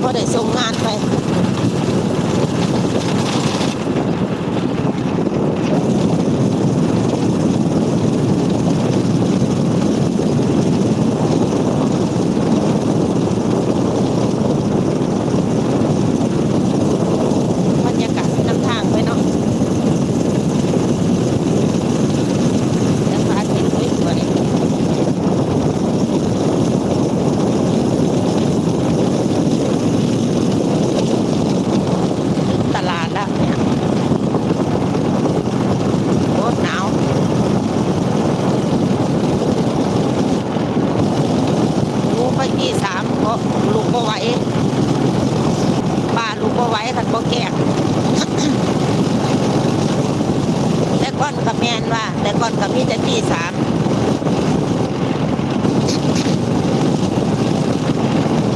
พอได้ส่งงานไป บรรยากาศนำทางไปเนาะแล้วพาทิตย์สวยๆตลาดแล้วเนี่ยโอ้หนาวลูกไปที่สามเพ ราะลูกก็ไหวป้าลูกก็ไหวคันก็แก่แต่ก่อนกับแมนว่า แต่ก่อนกับมีแต่ตีสาม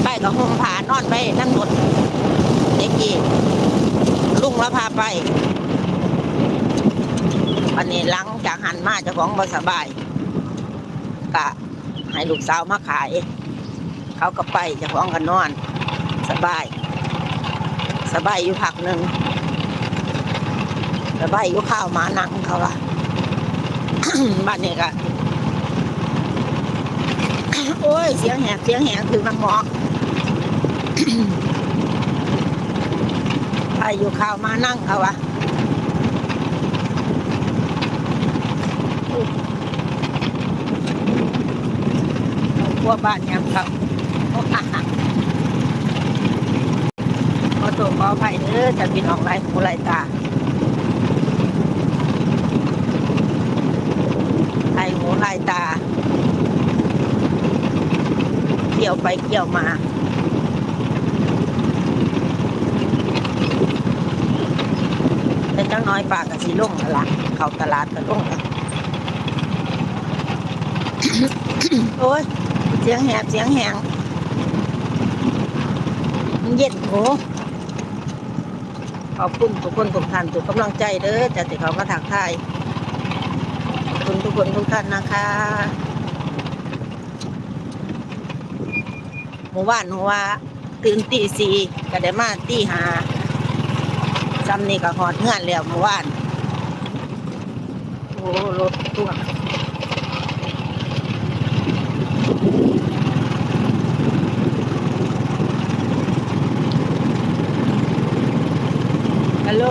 ไปกับห่มผานอนไปนั่งรถเด็กกี้ลุงแล้วพาไปวันนี้หลังจากหันมาเจ้าของบ่สบายกะให้ลูกสาวมาขาย เขาก็ไปจ้าของก็นนอน สบาย สบายอยู่พักหนึ่งสบายอยู่ข้าวมานังเขาละบ้านนี้ก็โอ้ย เสียงแหกเสียงแหกคือน้ำหมอกไปอยู่ข้าวมานั่งเขาวะพวกบ้านยังเขา ขอตัวขออภัยเด้อจะบินออกไล่หูไล่ตาไล่หูไล่ตา เกี่ยวไปเกี่ยวมาเป็นจังน้อยปากกับสีลุ่งละเข้าตลาดกับลุ่งละโอ้ย เสียงแหบเสียงแหงมัน เย็นโหขอบคุณทุกคนทุกท่านทุกกำลังใจเด้อจะติเขามาถักทายขอบคุณทุกคนทุกท่านนะคะหมู่บ้านหัวาตื่นตีสี่ก็ได้มาตีหาซ้ำนี่ก็หอดเงื่อนแล้วหมู่บ้านโอ้รถตัว งฮัลโหล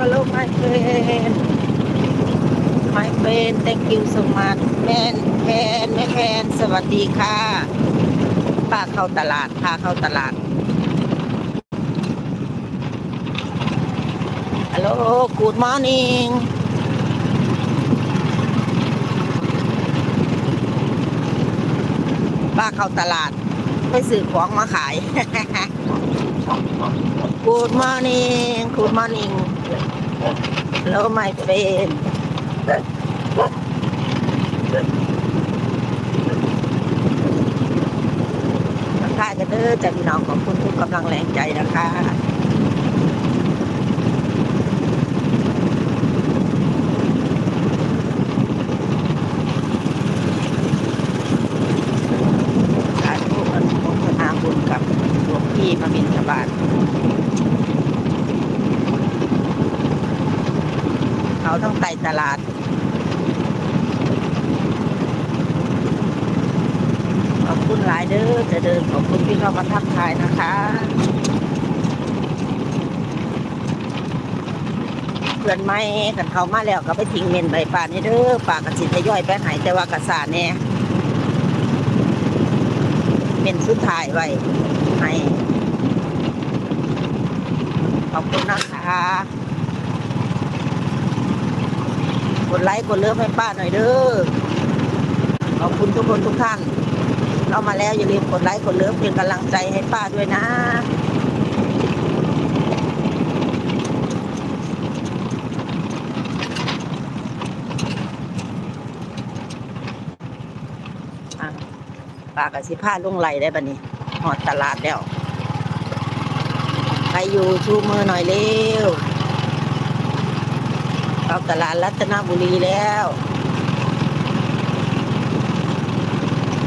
ฮัลโหล my friend my friend thank you so much แมนแพนแม่แพนสวัสดีค่ะป้าเข้าตลาดพาเข้าตลาดฮัลโหล good morning ป้าเข้าตลาด ไปซื้อของมาขาย good morning good morning hello my friend ทักทายกันเด้อจ้ะพี่น้องขอบคุณทุกกำลังแรงใจนะคะ สาธุอนุโมทนาบุญกับหลวงพี่มาบินทบาท เขาต้องไต่ตลาด ขอบคุณหลายเด้อจะเดินขอบคุณที่เข้ามาทักทายนะคะเพื่อนไม่กันเขามาแล้วก็ไปทิ้งเมนใบป่านี่เด้อป่ากันสิทยอยไปหายแต่ว่ากระสานเนี่ยเมนสุดท้ายไว้ให้ขอบคุณนะคะ กดไลค์กดเลิฟให้ป้าหน่อยเด้อขอบคุณทุกคนทุกท่านเข้ามาแล้วอย่าลืมกดไลค์กดเลิฟเป็นกำลังใจให้ป้าด้วยนะป้ากับสิผ้าลุงไหลได้บัดนี้หอดตลาดแล้วใครอยู่ชูมือหน่อยเร็ว เข้าตลาดรัตนบุรีแล้ว